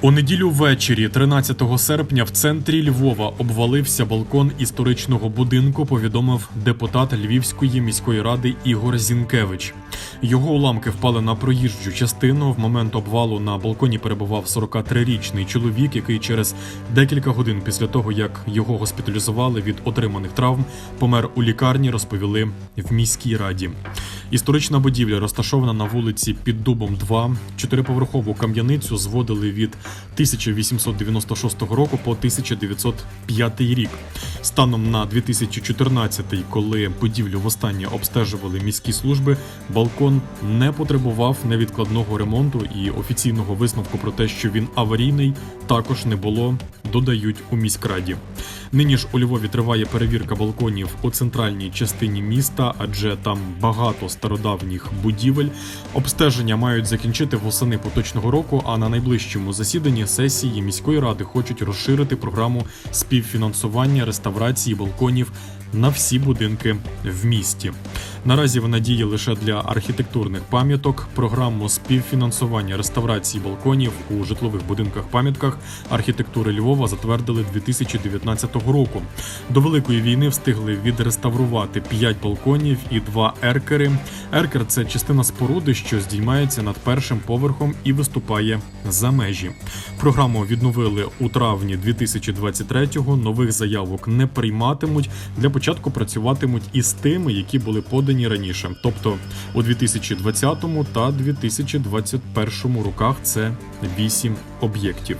У неділю ввечері, 13 серпня, в центрі Львова обвалився балкон історичного будинку. Повідомив депутат Львівської міської ради Ігор Зінкевич. Його уламки впали на проїжджу частину. В момент обвалу на балконі перебував 43-річний чоловік, який через декілька годин після того, як його госпіталізували від отриманих травм, помер у лікарні. Розповіли в міській раді. Історична будівля розташована на вулиці Під Дубом 2. Чотириповерхову кам'яницю зводили від 1896 року по 1905 рік. Станом на 2014, коли будівлю востаннє обстежували міські служби, балкон не потребував невідкладного ремонту і офіційного висновку про те, що він аварійний, також не було. Додають у міськраді. Нині ж у Львові триває перевірка балконів у центральній частині міста, адже там багато стародавніх будівель. Обстеження мають закінчити восени поточного року. А на найближчому засіданні сесії міської ради хочуть розширити програму співфінансування реставрації балконів на всі будинки в місті. Наразі вона діє лише для архітектурних пам'яток. Програму співфінансування реставрації балконів у житлових будинках пам'ятках архітектури Львова затвердили 2019 року. До великої війни встигли відреставрувати 5 балконів і 2 еркери. Еркер це частина споруди, що здіймається над першим поверхом і виступає за межі. Програму відновили у травні 2023-го. Нових заявок не прийматимуть. Для початку працюватимуть із тими, які були подані раніше, тобто у 2020 та 2021 роках це 8 об'єктів.